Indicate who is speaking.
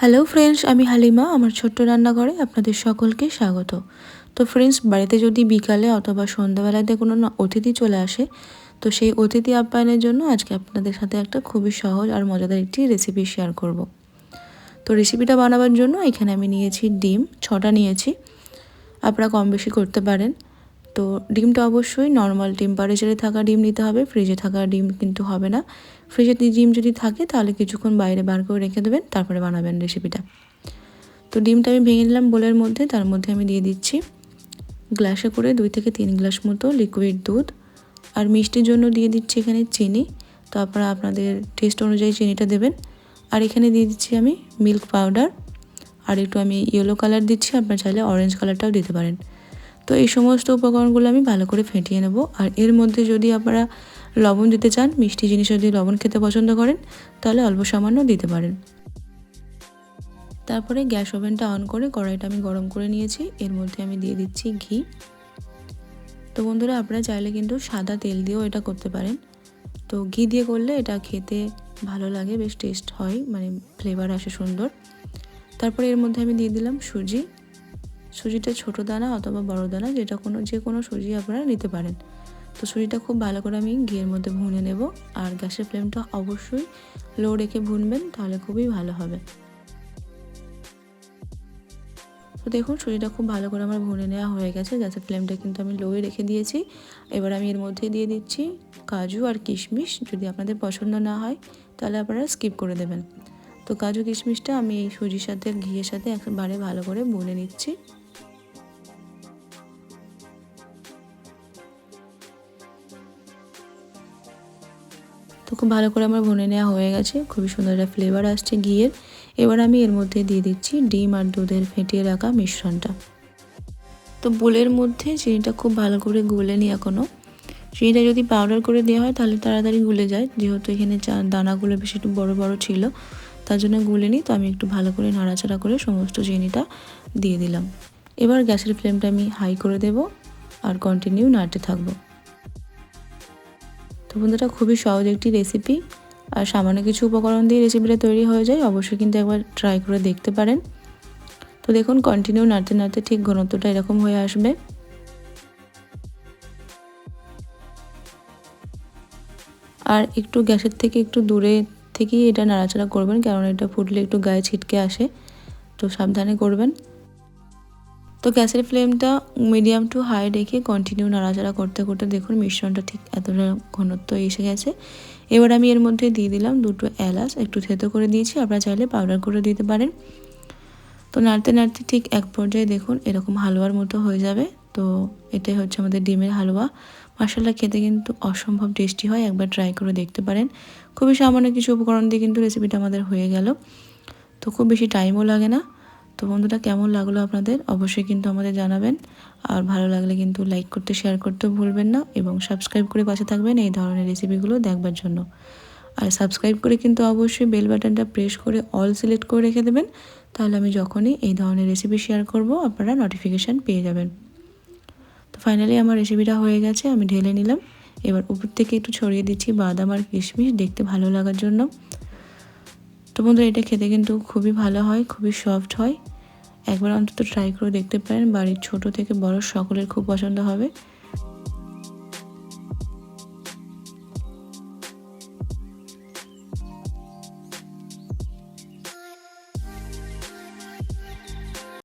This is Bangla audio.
Speaker 1: হ্যালো ফ্রেন্ডস আমি হালিমা, আমার ছোট্ট রান্নাঘরে আপনাদের সকলকে স্বাগত। তো ফ্রেন্ডস বাড়িতে যদি বিকালে অথবা সন্ধ্যাবেলাতে কোনো অতিথি চলে আসে, তো সেই অতিথি আপ্যায়নের জন্য আজকে আপনাদের সাথে একটা খুবই সহজ আর মজাদার একটি রেসিপি শেয়ার করব। তো রেসিপিটা বানাবার জন্য এখানে আমি নিয়েছি ডিম, ছটা নিয়েছি। আপনারা কম বেশি করতে পারেন। তো ডিমটা অবশ্যই নর্মাল টেম্পারেচারে থাকা ডিম নিতে হবে ফ্রিজে থাকা ডিম কিন্তু হবে না। ফ্রিজে ডিম যদি থাকে, তাহলে কিছুক্ষণ বাইরে বার করে রেখে দেবেন, তারপরে বানাবেন রেসিপিটা তো ডিমটা আমি ভেঙে নিলাম বোলের মধ্যে, তার মধ্যে আমি দিয়ে দিচ্ছি গ্লাসে করে দুই থেকে তিন গ্লাস মতো লিকুইড দুধ। আর মিষ্টির জন্য দিয়ে দিচ্ছি এখানে চিনি, তো আপনারা আপনাদের টেস্ট অনুযায়ী চিনিটা দেবেন। আর এখানে দিয়ে দিচ্ছি আমি মিল্ক পাউডার আর একটু আমি ইয়েলো কালার দিচ্ছি, আপনার চাইলে অরেঞ্জ কালারটাও দিতে পারেন। তো এই সমস্ত উপকরণগুলো আমি ভালো করে ফেটিয়ে নেব। আর এর মধ্যে যদি আপনারা লবণ দিতে চান, মিষ্টি জিনিস যদি লবণ খেতে পছন্দ করেন, তাহলে অল্প সামান্য দিতে পারেন। তারপরে গ্যাস ওভেনটা অন করে কড়াইটা আমি গরম করে নিয়েছি। এর মধ্যে আমি দিয়ে দিচ্ছি ঘি। তো বন্ধুরা, আপনারা চাইলে কিন্তু সাদা তেল দিয়েও এটা করতে পারেন। তো ঘি দিয়ে করলে এটা খেতে ভালো লাগে, বেশ টেস্ট হয় মানে ফ্লেভার আসে সুন্দর। তারপরে এর মধ্যে আমি দিয়ে দিলাম সুজি। সুজিটা ছোট দানা অথবা বড় দানা, যেটা কোনো, যে কোনো সুজি আপনারা নিতে পারেন। তো সুজিটা খুব ভালো করে আমি ঘিয়ের মধ্যে ভুনে নেব আর গ্যাসের ফ্লেমটা অবশ্যই লো রেখে ভুনবেন, তাহলে খুবই ভালো হবে। তো দেখুন, সুজিটা খুব ভালো করে আমার ভুনে নেওয়া হয়ে গেছে, গ্যাসের ফ্লেমটা কিন্তু আমি লোয়ে রেখে দিয়েছি। এবার আমি এর মধ্যে দিয়ে দিচ্ছি কাজু আর কিশমিশ, যদি আপনাদের পছন্দ না হয়, তাহলে আপনারা স্কিপ করে দেবেন। তো কাজু কিশমিশটা আমি এই সুজির সাথে, ঘিয়ের সাথে একবারে ভালো করে বুনে নিচ্ছি। তো খুব ভালো করে আমার ভুনে নেওয়া হয়ে গেছে। খুবই সুন্দর একটা ফ্লেভার আসছে ঘিয়ের। এবার আমি এর মধ্যে দিয়ে দিচ্ছি ডিম আর দুধের ফেটিয়ে রাখা মিশ্রণটা। তো বোলের মধ্যে চিনিটা খুব ভালো করে গুলে নিই এখনও চিনিটা যদি পাউডার করে দেওয়া হয় তাহলে তাড়াতাড়ি গুলে যায়। যেহেতু এখানে দানাগুলো বেশি একটু বড় বড় ছিল, তার জন্য গুলে নিই তো আমি একটু ভালো করে নাড়াচাড়া করে সমস্ত চিনিটা দিয়ে দিলাম। এবার গ্যাসের ফ্লেমটা আমি হাই করে দেব আর কন্টিনিউ নাড়তে থাকব। বন্ধুরা, খুবই সহজ একটি রেসিপি আর সামান্য কিছু উপকরণ দিয়ে রেসিপিটা তৈরি হয়ে যায়, অবশ্যই কিন্তু একবার ট্রাই করে দেখতে পারেন। তো দেখুন কন্টিনিউ নাড়তে নাড়তে ঠিক ঘনত্বটা এরকম হয়ে আসবে। আর একটু গ্যাসের থেকে একটু দূরে থেকেই এটা নাড়াচাড়া করবেন কারণ এটা ফুটলে একটু গায়ে ছিটকে আসে। তো সাবধানে করবেন। তো গ্যাসের ফ্লেমটা মিডিয়াম টু হাই রেখে কন্টিনিউ নাড়াচাড়া করতে করতে দেখুন মিশ্রণটা ঠিক এতটা ঘনত্ব এসে গেছে। এবার আমি এর মধ্যে দিয়ে দিলাম দুটো এলাচ, একটু থেতো করে দিয়েছি, আপনারা চাইলে পাউডার করে দিতে পারেন। তো নাড়তে নাড়তে ঠিক এক পর্যায়ে দেখুন এরকম হালুয়ার মতো হয়ে যাবে। তো এটাই হচ্ছে আমাদের ডিমের হালুয়া। মশলা খেতে কিন্তু অসম্ভব টেস্টি হয়, একবার ট্রাই করে দেখতে পারেন। খুবই সামান্য কিছু উপকরণ দিয়ে কিন্তু রেসিপিটা আমাদের হয়ে গেল। তো খুব বেশি টাইমও লাগে না। তো বন্ধুরা, কেমন লাগল আপনাদের? অবশ্যই কিন্তু আমাদের জানাবেন। আর ভালো লাগলে কিন্তু লাইক করতে শেয়ার করতেও ভুলবেন না এবং সাবস্ক্রাইব করে পাশে থাকবেন এই ধরনের রেসিপিগুলো দেখবার জন্য। আর সাবস্ক্রাইব করে কিন্তু অবশ্যই বেল বাটনটা প্রেস করে অল সিলেক্ট করে রেখে দেবেন। তাহলে আমি যখনই এই ধরনের রেসিপি শেয়ার করব, আপনারা নোটিফিকেশান পেয়ে যাবেন। তো ফাইনালি আমার রেসিপিটা হয়ে গেছে, আমি ঢেলে নিলাম। এবার উপর থেকে একটু ছড়িয়ে দিচ্ছি বাদাম আর কিশমিশ দেখতে ভালো লাগার জন্য। তো বন্ধুরা এটা খেতে কিন্তু খুবই ভালো হয়, খুবই সফট হয়। একবার অন্তত ট্রাই করে দেখতে পারেন, বাড়ির ছোট থেকে বড় সকলের খুব পছন্দ হবে।